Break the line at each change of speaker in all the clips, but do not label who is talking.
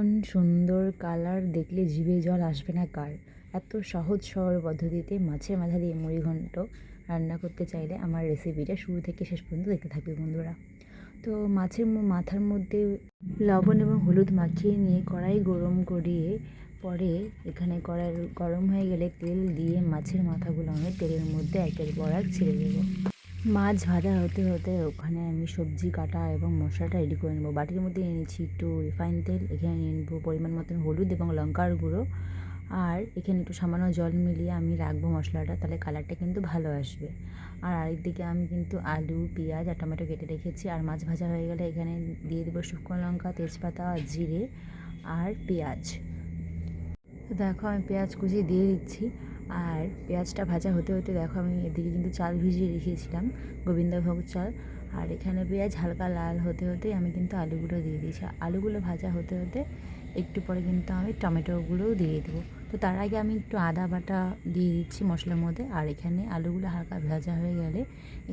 এমন সুন্দর কালার দেখলে জিভে জল আসবে না কার? এত সহজ সরল পদ্ধতিতে মাছের মাথা দিয়ে মুড়ি ঘন্ট রান্না করতে চাইলে আমার রেসিপিটা শুরু থেকে শেষ পর্যন্ত দেখতে থাকবে বন্ধুরা। তো মাছের মাথার মধ্যে লবণ এবং হলুদ মাখিয়ে নিয়ে কড়াই গরম করিয়ে পরে এখানে কড়াই গরম হয়ে গেলে তেল দিয়ে মাছের মাথাগুলো আমি তেলের মধ্যে একের পর এক ছেড়ে দেবো। মাছ ভাজা হতে হতে ওখানে আমি সবজি কাটা এবং মশলাটা রেডি করে নেব। বাটির মধ্যে নিচ্ছি একটু রিফাইন তেল, এখানে নিয়ে নেব পরিমাণ মতন হলুদ এবং লঙ্কার গুঁড়ো। আর এখানে একটু সামান্য জল মিলিয়ে আমি রাখব মশলাটা, তাহলে কালারটা কিন্তু ভালো আসবে। আর আরেকদিকে আমি কিন্তু আলু, পেঁয়াজ আর টমেটো কেটে রেখেছি। আর মাছ ভাজা হয়ে গেলে এখানে দিয়ে দেবো শুকনো লঙ্কা, তেজপাতা, জিরে আর পেঁয়াজ। তো দেখো আমি পেঁয়াজ কুচি দিয়ে দিচ্ছি। আর পেঁয়াজটা ভাজা হতে হতে দেখো আমি এদিকে কিন্তু চাল ভিজিয়ে রেখেছিলাম, গোবিন্দভোগ চাল। আর এখানে পেঁয়াজ হালকা লাল হতে হতে আমি কিন্তু আলুগুলো দিয়ে দিয়েছি। আলুগুলো ভাজা হতে হতে একটু পরে কিন্তু আমি টমেটোগুলোও দিয়ে দেবো। তো তার আগে আমি একটু আদা বাটা দিয়ে দিচ্ছি মশলার মধ্যে। আর এখানে আলুগুলো হালকা ভাজা হয়ে গেলে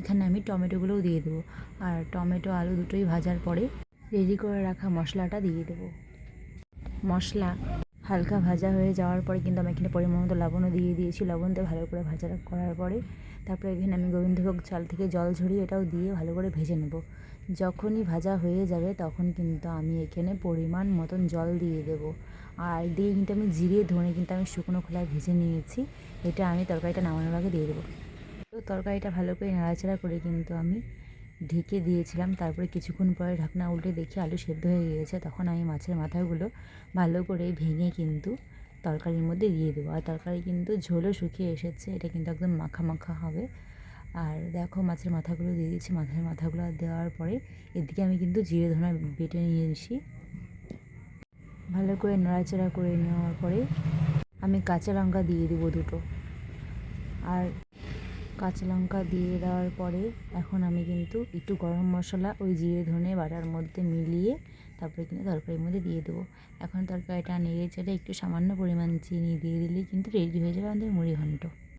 এখানে আমি টমেটোগুলোও দিয়ে দেবো। আর টমেটো আলু দুটোই ভাজার পরে রেডি করে রাখা মশলাটা দিয়ে দেবো। মশলা হালকা ভাজা হয়ে যাওয়ার পরে কিন্তু আমি এখানে পরিমাণ মতো লবণও দিয়ে দিয়েছি। লবণ দিয়ে ভালো করে ভাজা করার পরে তারপরে এখানে আমি গোবিন্দভোগ চাল থেকে জল ঝরিয়ে এটাও দিয়ে ভালো করে ভেজে নেব। যখনই ভাজা হয়ে যাবে তখন কিন্তু আমি এখানে পরিমাণ মতন জল দিয়ে দেব। আর দিয়ে কিন্তু আমি জিরে, ধনে কিন্তু আমি শুকনো খোলায় ভেজে নিয়েছি। এটা আমি তরকারিটা নামানোর আগে দিয়ে দেবো। তো তরকারিটা ভালো করে নাড়াচাড়া করে কিন্তু আমি ঢেকে দিয়েছিলাম। তারপরে কিছুক্ষণ পরে ঢাকনা উল্টে দেখি আলু সেদ্ধ হয়ে গিয়েছে। তখন আমি মাছের মাথাগুলো ভালো করে ভেঙে কিন্তু তরকারির মধ্যে দিয়ে দেবো। আর তরকারি কিন্তু ঝোলও শুকিয়ে এসেছে। এটা কিন্তু একদম মাখা মাখা হবে। আর দেখো মাছের মাথাগুলো দিয়ে দিচ্ছি মাছের মাথাগুলো দেওয়ার পরে এদিকে আমি কিন্তু জিরে ধনা বেটে নিয়ে এসি ভালো করে নাড়াচাড়া করে নেওয়ার পরে আমি কাঁচা লঙ্কা দিয়ে দেবো দুটো। আর কাঁচা লঙ্কা দিয়ে দেওয়ার পরে এখন আমি কিন্তু একটু গরম মশলা ওই জিরে ধনে বাটার মধ্যে মিলিয়ে তারপরে কিন্তু তরকারির মধ্যে দিয়ে দেবো। এখন তরকারিটা নেড়ে চেড়ে একটু সামান্য পরিমাণ চিনি দিয়ে দিলেই কিন্তু রেডি হয়ে যাবে আমাদের মুড়ি ঘন্ট